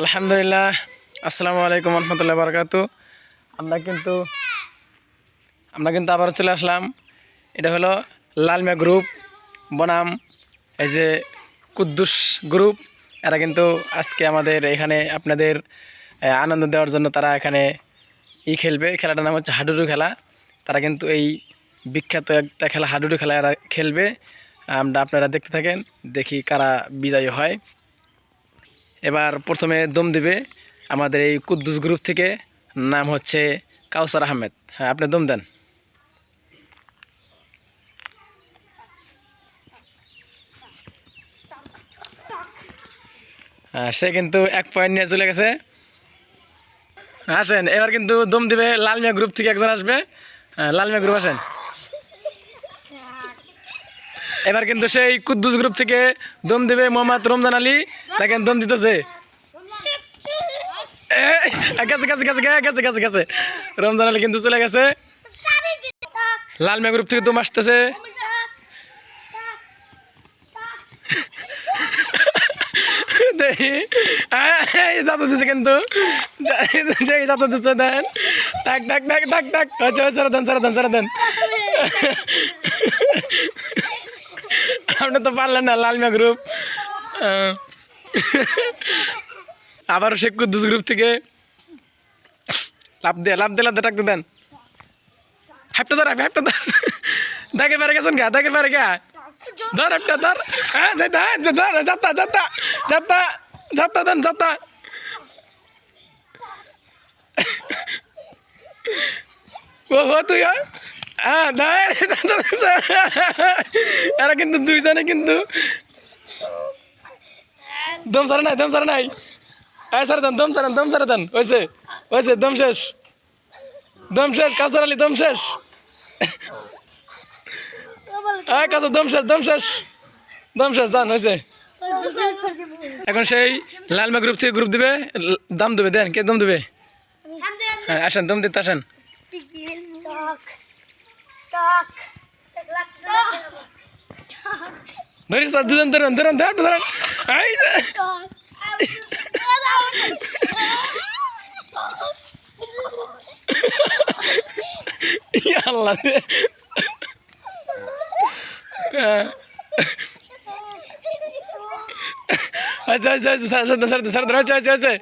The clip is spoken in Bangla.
আলহামদুলিল্লাহ। আসসালামু আলাইকুম রহমতুল্লাহ বারকাতু। আমরা কিন্তু আমরা কিন্তু আবার চলে আসলাম। এটা হলো লালমিয়া গ্রুপ বনাম, এই যে কুদ্দুস গ্রুপ এরা কিন্তু আজকে আমাদের এখানে আপনাদের আনন্দ দেওয়ার জন্য তারা এখানে ই খেলবে। খেলাটার নাম হচ্ছে হাডুডু খেলা। তারা কিন্তু এই বিখ্যাত একটা খেলা, হাডুডু খেলা এরা খেলবে। আমরা আপনারা দেখতে থাকেন, দেখি কারা বিজয়ী হয়। এবার প্রথমে দম দিবে আমাদের এই কুদ্দুস গ্রুপ থেকে, নাম হচ্ছে কাউসার আহমেদ। হ্যাঁ আপনি দম দেন। হ্যাঁ সে কিন্তু এক পয়েন্ট নিয়ে চলে গেছে। আসেন, এবার কিন্তু দম দিবে লালমিয়া গ্রুপ থেকে একজন আসবে। হ্যাঁ লালমিয়া গ্রুপ, আসেন। এবার কিন্তু সেই কুদ্দুস গ্রুপ থেকে দম দিবে মোহাম্মদ রমজান আলী। দেখেন, দম দিতেছে। রমজান আলী কিন্তু চলে গেছে। লালমিয়া গ্রুপ থেকে দম আসতেছে। দিছে কিন্তু। আপনি তো পারলেন না লালমিয়া গ্রুপ আহ, আবারও শেখ কুদ্দুস গ্রুপ থেকে লাভ দিয়ে লাভ দিয়ে লাভ দিয়ে দেন হাইপটা ধর হাইপটা ধর দেখে পারে গেছেন গা দেখে পারে গা ধর একটা ধর হ্যাঁ ধর যাত্তা যাত্তা যাত্তা যাত্তা দেন যাত্তা ও হো তুই। হ্যাঁ এরা কিন্তু দুইজনে কিন্তু দম সারা নাই দম সারা নাই। হ্যাঁ সারা দেন দম সারান দম সারা দেন। হয়েছে হয়েছে দম শেষ। দম শেষ কাসার আলী দম শেষ। হ্যাঁ কাসার দম শেষ দম শেষ। দম শেষ জান হয়েছে। এখন সেই লালমা গ্রুপ থেকে গ্রুপ দিবে দাম দেবে দেন কে দম দেবে? হ্যাঁ আসেন দম দিতে আসেন। ধরিস না, দুজন ধরেন ধরেন ধরেন ধরেন। ইয়া আল্লাহ। হ্যাঁ। আচ্ছা আচ্ছা আচ্ছা সার সার সার আচ্ছা আচ্ছা আচ্ছা